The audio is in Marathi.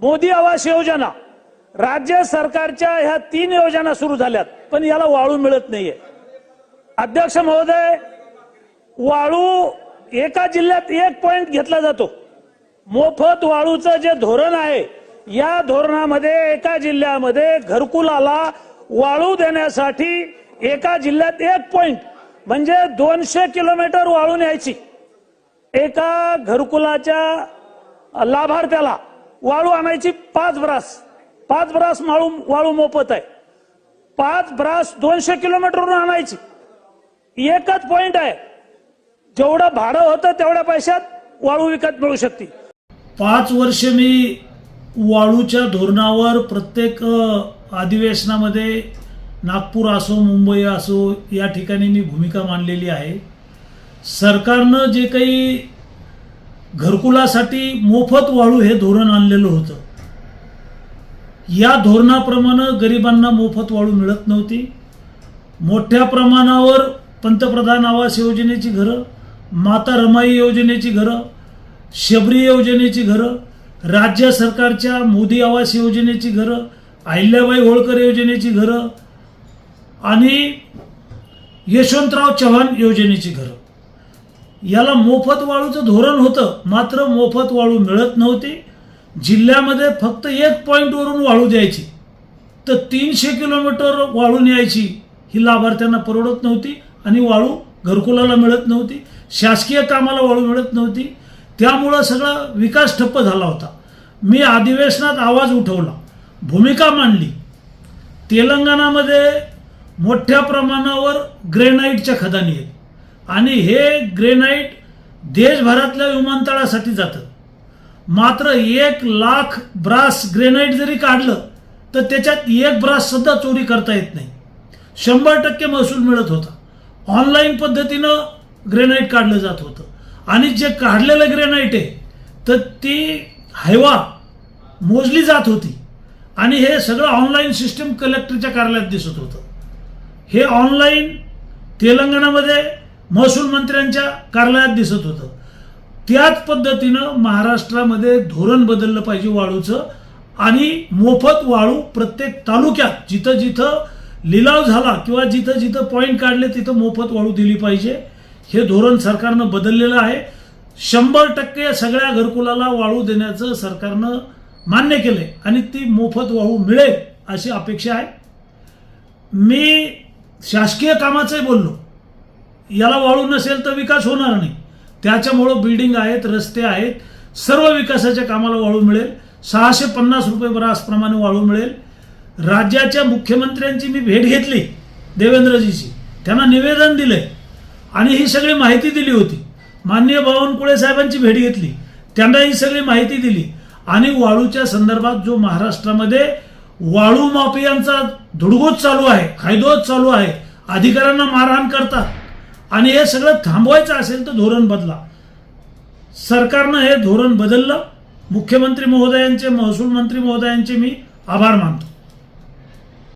मोदी आवास योजना. राज्य सरकारच्या ह्या तीन योजना सुरू झाल्यात पण याला वाळू मिळत नाहीये. अध्यक्ष महोदय वाळू एका जिल्ह्यात एक पॉइंट घेतला जातो. मोफत वाळूचं जे धोरण आहे या धोरणामध्ये एका जिल्ह्यामध्ये घरकुलाला वाळू देण्यासाठी एका जिल्ह्यात एक पॉइंट म्हणजे दोनशे किलोमीटर वाळू न्यायची. एका घरकुलाच्या लाभार्थ्याला वाळू आणायची पाच ब्रास. पाच ब्रास माळू वाळू मोफत आहे. पाच ब्रास दोनशे किलोमीटरवरून आणायची. एकच पॉइंट आहे. जेवढं भाडं होतं तेवढ्या पैशात वाळू विकत मिळू शकते. पाच वर्ष मी वाळूच्या धोरणावर प्रत्येक अधिवेशनामध्ये नागपूर असो मुंबई असो या ठिकाणी मी भूमिका मांडलेली आहे. सरकारनं जे काही घरकुलासाठी मोफत वाळू हे धोरण आणलेलं होतं. या धोरणाप्रमाणे गरिबांना मोफत वाळू मिळत नव्हती. मोठ्या प्रमाणावर पंतप्रधान आवास योजनेची घरं माता रमाई योजनेची घरं शबरी योजनेची घरं राज्य सरकारच्या मोदी आवास योजनेची घरं अहिल्याबाई होळकर योजनेची घरं आणि यशवंतराव चव्हाण योजनेची घरं. याला मोफत वाळूचं धोरण होतं. मात्र मोफत वाळू मिळत नव्हती. जिल्ह्यामध्ये फक्त एक पॉईंटवरून वाळू द्यायची. तर तीनशे किलोमीटर वाळू न्यायची ही लाभार्थ्यांना परवडत नव्हती आणि वाळू घरकुलाला मिळत नव्हती. शासकीय कामाला वाळू मिळत नव्हती. त्यामुळं सगळा विकास ठप्प झाला होता. मी अधिवेशनात आवाज उठवला. भूमिका मांडली. तेलंगणामध्ये मोठ्या प्रमाणावर ग्रेनाईटच्या खदानी आहेत. आणि हे ग्रेनाईट देशभरातल्या विमानतळासाठी जातं. मात्र एक लाख ब्रास ग्रेनाईट जरी काढलं तर त्याच्यात एक ब्रास सुद्धा चोरी करता येत नाही. शंभर टक्के महसूल मिळत होता. ऑनलाईन पद्धतीनं ग्रेनाईट काढलं जात होतं. आणि जे काढलेलं ग्रेनाईट आहे तर ती हैवा मोजली जात होती. आणि हे सगळं ऑनलाईन सिस्टम कलेक्टरच्या कार्यालयात दिसत होतं. हे ऑनलाईन तेलंगणामध्ये महसूल मंत्र्यांच्या कार्यालयात दिसत होतं. त्याच पद्धतीनं महाराष्ट्रामध्ये धोरण बदललं पाहिजे वाळूचं आणि मोफत वाळू प्रत्येक तालुक्यात जिथं जिथं लिलाव झाला किंवा जिथं जिथं पॉईंट काढले तिथं मोफत वाळू दिली पाहिजे. हे धोरण सरकारनं बदललेलं आहे. शंभर टक्के सगळ्या घरकुलाला वाळू देण्याचं सरकारनं मान्य केलंय आणि ती मोफत वाळू मिळेल अशी अपेक्षा आहे. मी शासकीय कामाचंही बोललो. याला वाळू नसेल तर विकास होणार नाही. त्याच्यामुळं बिल्डिंग आहेत रस्ते आहेत सर्व विकासाच्या कामाला वाळू मिळेल. सहाशे पन्नास रुपये ब्रासप्रमाणे वाळू मिळेल. राज्याच्या मुख्यमंत्र्यांची मी भेट घेतली देवेंद्रजीची. त्यांना निवेदन दिलंय. आणि ही सगळी माहिती दिली होती. माननीय बावनकुळे साहेबांची भेट घेतली. त्यांना ही सगळी माहिती दिली. आणि वाळूच्या संदर्भात जो महाराष्ट्रामध्ये वाळू माफियांचा धुडगूस चालू आहे कायदोच चालू आहे अधिकाऱ्यांना मारहाण करतात. आणि हे सगळं थांबवायचं असेल तर धोरण बदला. सरकारनं हे धोरण बदललं. मुख्यमंत्री महोदयांचे महसूल मंत्री महोदयांचे मी आभार मानतो.